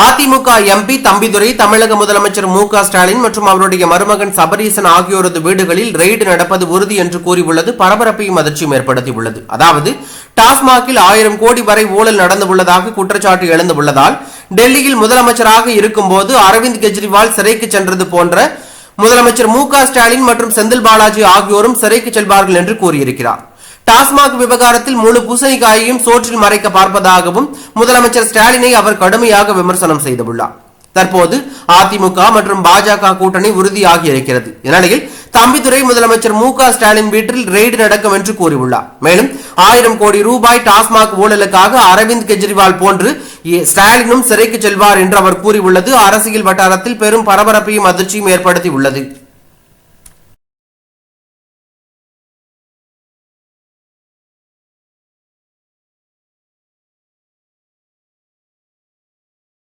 AIADMK MP Thambidurai தமிழக முதலமைச்சர் மு க ஸ்டாலின் மற்றும் அவருடைய மருமகன் சபரீசன் ஆகியோரது வீடுகளில் ரெய்டு நடப்பது உறுதி என்று கூறியுள்ளது. பரபரப்பையும் அதிர்ச்சியும் ஏற்படுத்தியுள்ளது. அதாவது டாஸ்மாகில் ஆயிரம் கோடி வரை ஊழல் நடந்துள்ளதாக குற்றச்சாட்டு எழுந்துள்ளதால் டெல்லியில் முதலமைச்சராக இருக்கும்போது அரவிந்த் கெஜ்ரிவால் சிறைக்கு சென்றது போன்ற முதலமைச்சர் மு க ஸ்டாலின் மற்றும் செந்தில் பாலாஜி ஆகியோரும் சிறைக்கு செல்வார்கள் என்று கூறியிருக்கிறார். டாஸ்மாக் விவகாரத்தில் முழு பூசணிக்காயையும் சோற்றில் மறைக்க பார்ப்பதாகவும் முதலமைச்சர் ஸ்டாலினை அவர் கடுமையாக விமர்சனம் செய்துள்ளார். தற்போது அதிமுக மற்றும் பாஜக கூட்டணி உறுதியாகி இருக்கிறது. இந்நிலையில் தம்பிதுரை முதலமைச்சர் மு க ஸ்டாலின் வீட்டில் ரெய்டு நடக்கும் என்று கூறியுள்ளார். மேலும் ஆயிரம் கோடி ரூபாய் டாஸ்மாக் ஊழலுக்காக அரவிந்த் கெஜ்ரிவால் போன்று ஸ்டாலினும் சிறைக்கு செல்வார் என்று அவர் கூறியுள்ளது. அரசியல் வட்டாரத்தில் பெரும் பரபரப்பையும் அதிர்ச்சியும் ஏற்படுத்தி உள்ளது